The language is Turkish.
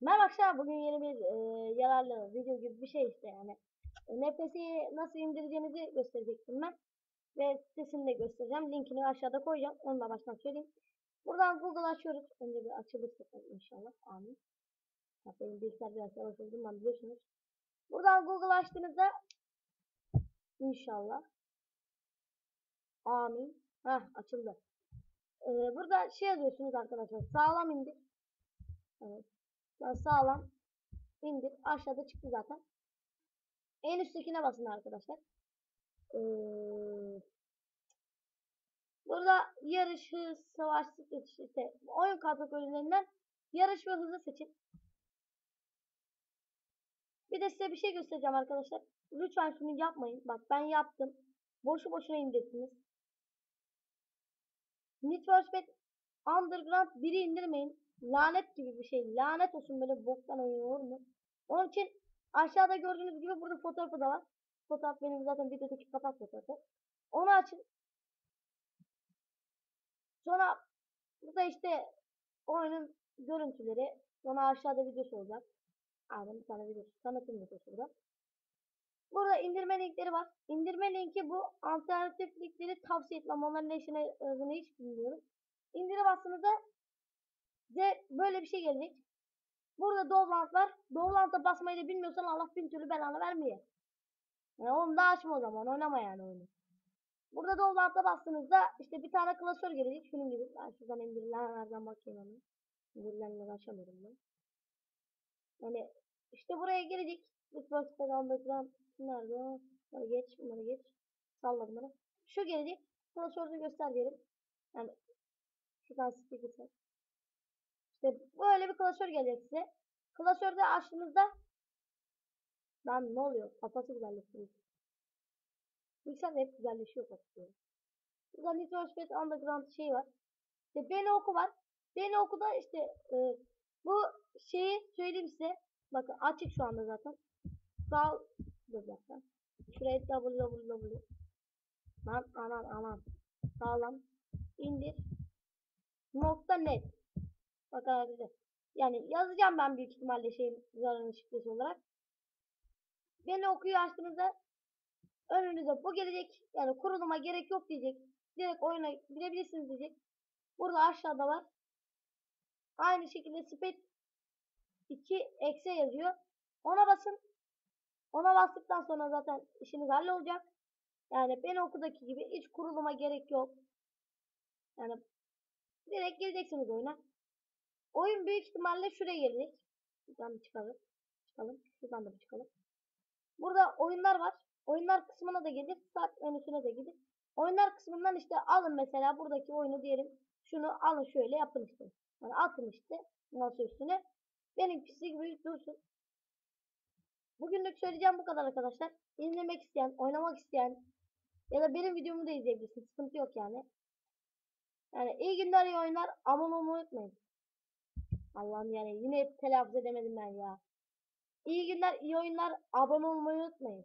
Merhaba arkadaşlar bugün yeni bir e, yararlı video gibi bir şey işte yani. E, NFS'i nasıl indireceğinizi gösterecektim ben. Ve sitesini de göstereceğim. Linkini aşağıda koyacağım. Onu da baştan söyleyeyim. Buradan Google açıyoruz. Önce bir açılırsa tabii inşallah. Amin. Benim bilgisayar biraz yavaş olduğundan biliyorsunuz. Buradan Google açtığınızda inşallah. Amin. Heh açıldı. Ee, burada şey yazıyorsunuz arkadaşlar. Sağlam indir. Evet. Ben sağlam indir. Aşağıda çıktı zaten. En üsttekine basın arkadaşlar. Ee, burada yarış, hız, savaş, işte oyun kategorilerinden yarış ve hızı seçin. Bir de size bir şey göstereceğim arkadaşlar. Lütfen şunu yapmayın. Bak ben yaptım. Boşu boşuna indirdiniz. Need for Speed Underground 1'i indirmeyin. Lanet gibi bir şey. Lanet olsun böyle boktan oyun olur mu? Onun için aşağıda gördüğünüz gibi burada fotoğrafı da var. Fotoğraf benim zaten videodaki kapak fotoğrafı. Onu açın. Sonra burada işte oyunun görüntüleri. Sonra aşağıda videosu olacak. Aynen bir tane videosu. Tanıtım videosu burada. Burada indirme linkleri var. İndirme linki bu. Alternatif linkleri tavsiye etmem. Onların ne işine yaradığını hiç bilmiyorum. İndire bastığınızda böyle bir şey gelecek. Burada Dovlant var. Dovlant'a basmayı da bilmiyorsan Allah bin türlü belanı vermeye. Yani onu da açma o zaman. Oynama yani oyunu. Burada Dovlant'a bastığınızda işte bir tane klasör gelecek. Şunun gibi. Ben şuradan indirilenlerden bakayım hemen. İndirilenleri açamıyorum ben. Yani işte buraya gelecek. Lütfen pedal ekran nerede? Bunları geç, bunları geç. Salla bunları. Şu gelecek. Klasörde göster diyelim. Yani şuradan sticker set. İşte böyle bir klasör gelecek size. Klasörde açtığınızda ben ne oluyor? Kafası güzelleştiriyor. Bilgisayar hep güzelleşiyor kafası. Burada Need for Underground şey var. İşte beni oku var. Beni okuda işte e, bu şeyi söyleyeyim size. Bakın açık şu anda zaten. Sağ dur zaten. Şuraya www. Lan anan anan. Sağlam. İndir. Nokta net. Bakın arkadaşlar. Yani yazacağım ben büyük ihtimalle şeyin zararın şifresi olarak. Beni okuyu açtığınızda önünüze bu gelecek. Yani kuruluma gerek yok diyecek. Direkt oyuna girebilirsiniz diyecek. Burada aşağıda var. Aynı şekilde speed 2 eksi yazıyor. Ona basın. Ona bastıktan sonra zaten işiniz hallolacak. Yani ben okudaki gibi hiç kuruluma gerek yok. Yani direkt gireceksiniz oyuna. Oyun büyük ihtimalle şuraya gelecek. Şuradan bir çıkalım. Çıkalım. Şuradan da bir çıkalım. Burada oyunlar var. Oyunlar kısmına da gelir. Start menüsüne de gelir. Oyunlar kısmından işte alın mesela buradaki oyunu diyelim. Şunu alın şöyle yapın işte. Yani atın işte. Nasıl üstüne. Benimkisi gibi dursun. Bugünlük söyleyeceğim bu kadar arkadaşlar. İzlemek isteyen, oynamak isteyen ya da benim videomu da izleyebilirsin. Sıkıntı yok yani. Yani iyi günler iyi oyunlar. Abone unutmayın. Allah'ım yani yine telaffuz edemedim ben ya. İyi günler iyi oyunlar. Abone olmayı unutmayın.